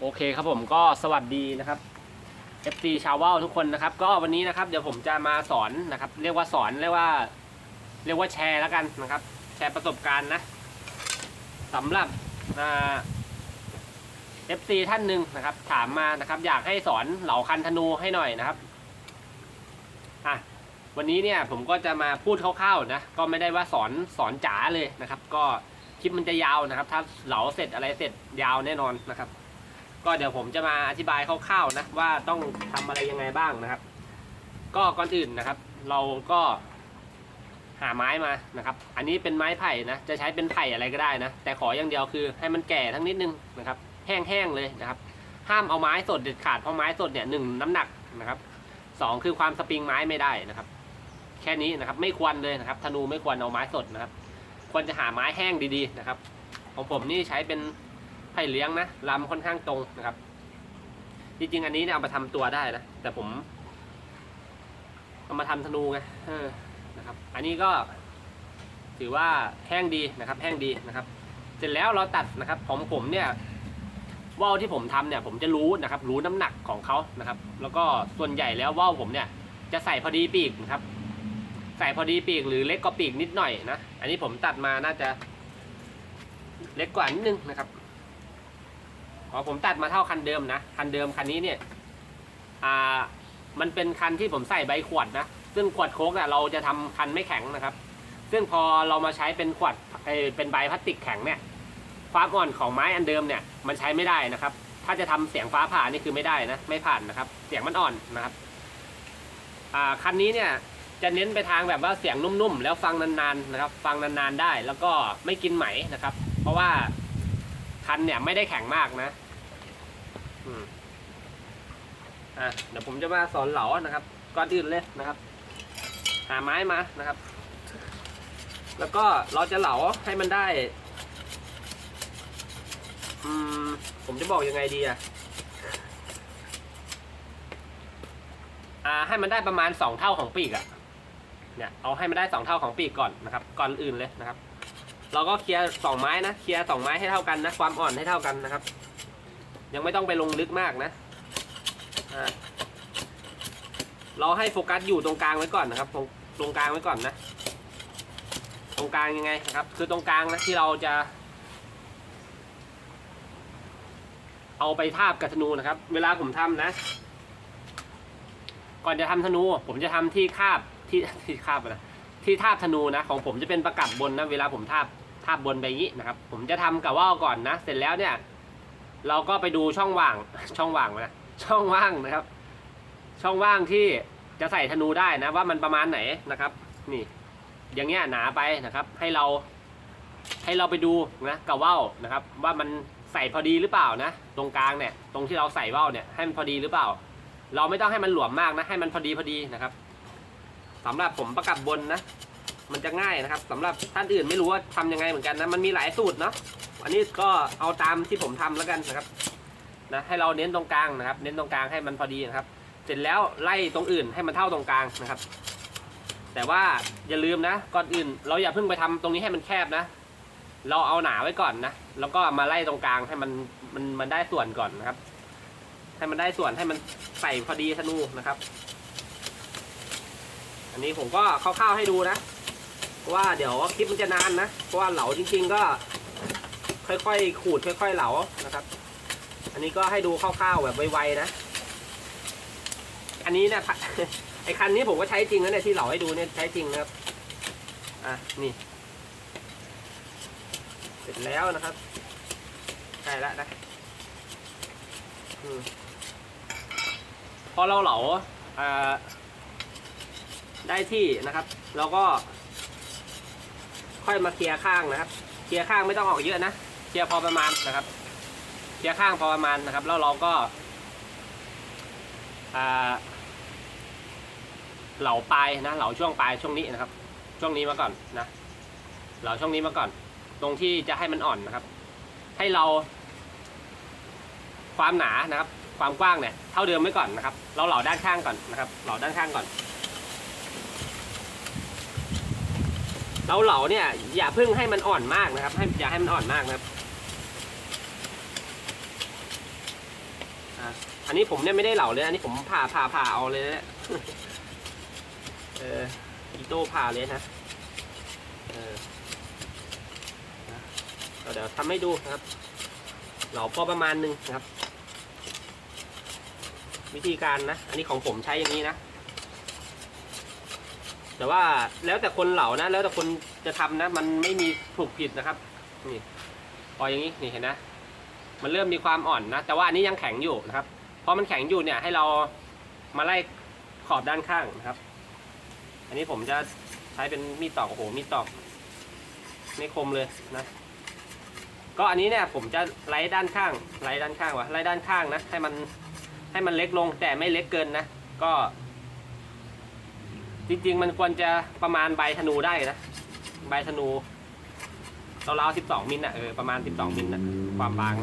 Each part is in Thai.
โอเคครับผมก็สวัสดีนะครับ FC ชาวว่าวทุกคนนะครับ ก็วันนี้นะครับ เดี๋ยวผมจะมาสอนนะครับ เรียกว่าสอนเรียกว่า เรียกว่าแชร์แล้วกันนะครับ แชร์ประสบการณ์นะสำหรับอ่า FC ท่านหนึ่งนะครับ ถามมานะครับ อยากให้สอนเหล่าคันธนูให้หน่อยนะครับอะวันนี้เนี่ยผมก็จะมาพูดคร่าวๆนะก็ไม่ได้ว่าสอนสอนจ๋าเลยนะครับ ก็คลิปมันจะยาวนะครับ ถ้าเหลาเสร็จอะไรเสร็จยาวแน่นอนนะครับ ก็เดี๋ยวผมจะมาอธิบายคร่าวๆนะว่าต้องทำอะไรยังไงบ้างนะครับ ก็ก่อนอื่นนะครับ เราก็หาไม้มานะครับ อันนี้เป็นไม้ไผ่นะ จะใช้เป็นไผ่อะไรก็ได้นะ แต่ขออย่างเดียวคือให้มันแก่ทั้งนิดนึงนะครับ แห้งๆเลยนะครับ ห้ามเอาไม้สดเด็ดขาดเพราะไม้สดเนี่ยหนึ่งน้ำหนักนะครับสองคือความสปริงไม้ไม่ได้นะครับ แค่นี้นะครับไม่ควรเลยนะครับธนูไม่ควรเอาไม้สดนะครับ ควรจะหาไม้แห้งดีๆนะครับ ของผมนี่ใช้เป็น ไผ่เลี้ยงนะลำค่อนข้างตรงนะครับ จริงๆอันนี้เนี่ยเอามาทำตัวได้นะแต่ผม เอามาทำธนูไงออนะครับ อันนี้ก็ถือว่าแห้งดีนะครับ แห้งดีนะครับ เสร็จแล้วเราตัดนะครับของผมเนี่ยว่าวที่ผมทำเนี่ยผมจะรู้นะครับ รู้น้ำหนักของเขานะครับ แล้วก็ส่วนใหญ่แล้วว่าวผมเนี่ย จะใส่พอดีปีกนะครับ ใส่พอดีปีกหรือเล็กกว่าปีกนิดหน่อยนะ อันนี้ผมตัดมาน่าจะเล็กกว่านิดนึงนะครับ ขอผมตัดมาเท่าคันเดิมนะคันเดิมคันนี้เนี่ยอ่ามันเป็นคันที่ผมใส่ใบขวดนะซึ่งขวดโค้กเนี่ยเราจะทำคันไม่แข็งนะครับ ซึ่งพอเรามาใช้เป็นขวดเออเป็นใบพลาสติกแข็งเนี่ยความอ่อนของไม้อันเดิมเนี่ยมันใช้ไม่ได้นะครับ ถ้าจะทำเสียงฟ้าผ่านี่คือไม่ได้นะไม่ผ่านนะครับ เสียงมันอ่อนนะครับอ่าคันนี้เนี่ยจะเน้นไปทางแบบว่าเสียงนุ่มๆ แล้วฟังนานๆนะครับ ฟังนานๆได้แล้วก็ไม่กินไหมนะครับ เพราะว่า คันเนี่ยไม่ได้แข็งมากนะอืมอะเดี๋ยวผมจะมาสอนเหลานะครับก่อนอื่นเลยนะครับ หาไม้มานะครับ แล้วก็เราจะเหลาให้มันได้ อืม ผมจะบอกยังไงดีอะอ่าให้มันได้ประมาณสองเท่าของปีกอะเนี่ยเอาให้มันได้สองเท่าของปีกก่อนนะครับ ก่อนอื่นเลยนะครับ เราก็เคลียร์สองไม้นะ เคลียร์สองไม้ให้เท่ากันนะ ความอ่อนให้เท่ากันนะครับ ยังไม่ต้องไปลงลึกมากนะเราให้โฟกัสอยู่ตรงกลางไว้ก่อนนะครับ ตรงตรงกลางไว้ก่อนนะ ตรงกลางยังไงนะครับ คือตรงกลางนะที่เราจะ เอาไปทาบกับธนูนะครับ เวลาผมทำนะ ก่อนจะทำธนู ผมจะทำที่คาบที่ที่คาบนะที่ทาบธนูนะของผมจะเป็นประกับบนนะเวลาผมทาบาบบนไปงนี้นะครับ ผมจะทำกับว่าวก่อนนะ เสร็จแล้วเนี่ย เราก็ไปดูช่องว่าง ช่องว่างนะช่องว่างนะครับ ช่องว่างที่จะใส่ธนูได้นะว่ามันประมาณไหนนะครับ นี่ อย่างเงี้ยหนาไปนะครับ ให้เรา ให้เราไปดูนะกับว่าวนะครับ ว่ามันใส่พอดีหรือเปล่านะ ตรงกลางเนี่ย ตรงที่เราใส่ว่าวเนี่ยให้มันพอดีหรือเปล่า เราไม่ต้องให้มันหลวมมากนะ ให้มันพอดีพอดีนะครับสำหรับผมประกับบนนะ มันจะง่ายนะครับสำหรับท่านอื่นไม่รู้ว่าทำยังไงเหมือนกันนะมันมีหลายสูตรเนาะอันนี้ก็เอาตามที่ผมทำแล้วกันนะครับนะให้เราเน้นตรงกลางนะครับ เน้นตรงกลางให้มันพอดีนะครับ เสร็จแล้วไล่ตรงอื่นให้มันเท่าตรงกลางนะครับ แต่ว่าอย่าลืมนะก่อนอื่น เราอย่าเพิ่งไปทำตรงนี้ให้มันแคบนะ เราเอาหนาไว้ก่อนนะแล้วก็มาไล่ตรงกลางให้มันมันมันได้ส่วนก่อนนะครับ ให้มันได้ส่วนให้มันใส่พอดีธนูนะครับ อันนี้ผมก็คร่าวๆให้ดูนะเพราะ ว่าเดี๋ยวคลิปมันจะนานนะเพราะว่าเหลาจริง ๆ ก็ ค่อยๆขูดค่อย ๆ เหลานะครับ อันนี้ก็ให้ดูคร่าวๆแบบไวๆนะ อันนี้นี่ยไอคันนี้ผมก็ใช้จริงนะเนี่ยที่เหลาให้ดูเนี่ยใช้จริงนะครับอะนี่ เสร็จแล้วนะครับใกล้แล้วนะพอเราเหลาได้ที่นะครับ เราก็ ค่อยมาเคลียร์ข้างนะครับ เคลียร์ข้างไม่ต้องออกเยอะนะ เคลียร์พอประมาณนะครับ เคลียร์ข้างพอประมาณนะครับ แล้วเราก็เหล่าปลายนะ เหล่าช่วงปลายช่วงนี้นะครับ ช่วงนี้มาก่อนนะ เหล่าช่วงนี้มาก่อน ตรงที่จะให้มันอ่อนนะครับ ให้เรา ความหนานะครับ ความกว้างเนี่ย เท่าเดิมไว้ก่อนนะครับ เราเหล่าด้านข้างก่อนนะครับ เหล่าด้านข้างก่อน เราเหลาเนี่ยอย่าเพิ่งให้มันอ่อนมากนะครับ ให้อย่าให้มันอ่อนมากนะครับอันนี้ผมเนี่ยไม่ได้เหลาเลย อันนี้ผมผ่าผ่าผ่าเอาเลยนะเอออีโต้ผ่าเลยนะเออเดี๋ยวทำให้ดูนะครับ เหลาพอประมาณหนึ่งนะครับ วิธีการนะ อันนี้ของผมใช้อย่างนี้นะ แต่ว่าแล้วแต่คนเหล่านะ แล้วแต่คนจะทำนะ มันไม่มีถูกผิดนะครับ นี่พออย่างนี้นี่เห็นนะ มันเริ่มมีความอ่อนนะ แต่ว่าอันนี้ยังแข็งอยู่นะครับพอมันแข็งอยู่เนี่ย ให้เรามาไล่ขอบด้านข้างนะครับ อันนี้ผมจะใช้เป็นมีดตอกโอ้โหมีดตอกไม่คมเลยนะ ก็อันนี้เนี่ยผมจะไล่ด้านข้าง ไล่ด้านข้างวะไล่ด้านข้างนะ ให้มันให้มันเล็กลงแต่ไม่เล็กเกินนะ ก็ จริง ๆ มันควรจะประมาณใบธนูได้นะ ใบธนูเราวๆสิบสองมิลนะเออประมาณสิบสองมิลนะความบาง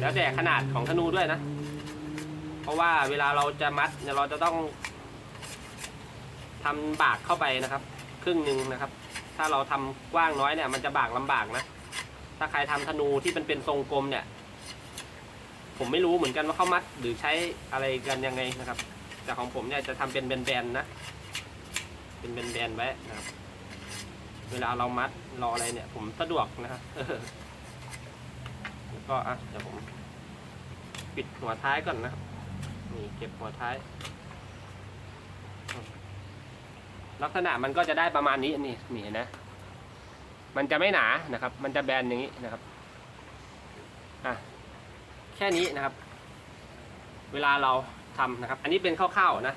แล้วแต่ขนาดของธนูด้วยนะ เพราะว่าเวลาเราจะมัดเนี่ยเราจะต้องทำบากเข้าไปนะครับ ครึ่งหนึ่งนะครับ ถ้าเราทำกว้างน้อยเนี่ย มันจะบากลำบากนะถ้าใครทำธนูที่เป็นเป็นทรงกลมเนี่ย ผมไม่รู้เหมือนกันว่าเขามัดหรือใช้อะไรกันยังไงนะครับ แต่ของผมเนี่ยจะทำเป็นแบนๆนะ เป็นแบนๆไว้นะครับ เวลาเรามัดรออะไรเนี่ย ผมสะดวกนะครับแล้วก็อะเดี๋ยวผมปิดหัวท้ายก่อนนะครับนี่เก็บหัวท้าย ลักษณะมันก็จะได้ประมาณนี้นี่นี่เห็นะ มันจะไม่หนานะครับ มันจะแบนอย่างนี้นะครับอะแค่นี้นะครับ เวลาเราทำนะครับ อันนี้เป็นคร่าวๆนะ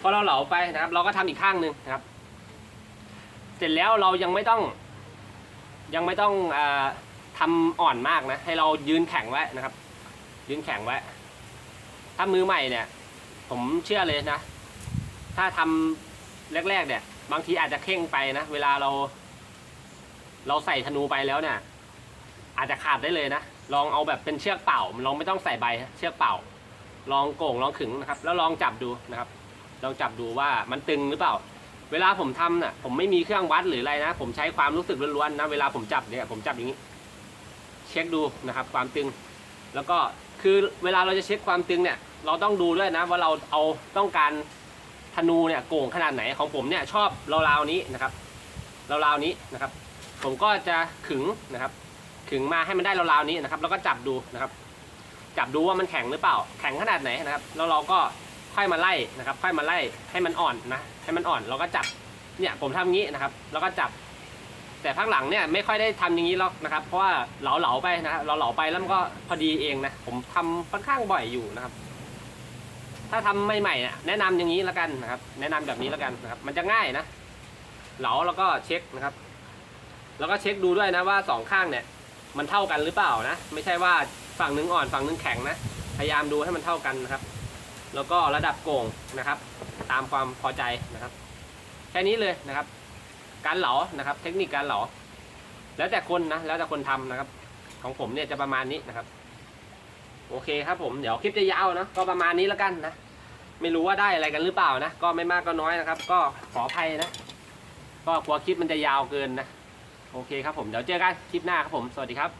พอเราเหลาไปนะครับ เราก็ทำอีกข้างหนึ่งนะครับ เสร็จแล้วเรายังไม่ต้อง ยังไม่ต้องอาทำอ่อนมากนะ ให้เรายืนแข็งไว้นะครับ ยืนแข็งไว้ ถ้ามือใหม่เนี่ย ผมเชื่อเลยนะ ถ้าทำแรกๆเนี่ย บางทีอาจจะเข่งไปนะ เวลาเรา เราใส่ธนูไปแล้วเนี่ย อาจจะขาดได้เลยนะ ลองเอาแบบเป็นเชือกเป่าลองไม่ต้องใส่ใบเชือกเป่า ลองโก่งลองขึงนะครับ แล้วลองจับดูนะครับ ลองจับดูว่ามันตึงหรือเปล่า เวลาผมทำน่ะ ผมไม่มีเครื่องวัดหรืออะไรนะ ผมใช้ความรู้สึกล้วนๆนะ เวลาผมจับเนี่ยผมจับอย่างนี้ เช็คดูนะครับ ความตึง แล้วก็คือเวลาเราจะเช็คความตึงเนี่ย เราต้องดูด้วยนะ ว่าเราเอาต้องการธนูเนี่ยโก่งขนาดไหนของผมเนี่ยชอบราวๆนี้นะครับราวๆนี้นะครับ ผมก็จะขึงนะครับ ขึงมาให้มันได้ราวๆนี้นะครับ แล้วก็จับดูนะครับ จับดูว่ามันแข็งหรือเปล่า แข็งขนาดไหนนะครับ แล้วเราก็ ค่อยมาไล่นะครับค่อยมาไล่ให้มันอ่อนนะให้มันอ่อนเราก็จับเนี่ยผมทำงี้นะครับ แล้วก็จับ แต่ภาคหลังเนี่ยไม่ค่อยได้ทำอย่างนี้หรอกนะครับ เพราะว่าเหลาเหลาไปนะเราเหลาไปแล้วมันก็พอดีเองนะผมทำค่อนข้างบ่อยอยู่นะครับ ถ้าทำใหม่ๆเนี่ยแนะนำอย่างนี้แล้วกันนะครับ แนะนำแบบนี้แล้วกันนะครับ มันจะง่ายนะเหลาแล้วก็เช็คนะครับ แล้วก็เช็คดูด้วยนะว่าสองข้างเนี่ย มันเท่ากันหรือเปล่านะ ไม่ใช่ว่าฝั่งหนึงอ่อนฝั่งหนึงแข็งนะพยายามดูให้มันเท่ากันนะครับ แล้วก็ระดับโก่งนะครับ ตามความพอใจนะครับ แค่นี้เลยนะครับ การเหลานะครับ เทคนิคการเหลา แล้วแต่คนนะแล้วแต่คนทำนะครับ ของผมเนี่ยจะประมาณนี้นะครับ โอเคครับผมเดี๋ยวคลิปจะยาวนะก็ประมาณนี้แล้วกันนะไม่รู้ว่าได้อะไรกันหรือเปล่านะก็ไม่มากก็น้อยนะครับ ก็ขออภัยนะ ก็กลัวคลิปมันจะยาวเกินนะ โอเคครับผมเดี๋ยวเจอกันคลิปหน้าครับผม สวัสดีครับ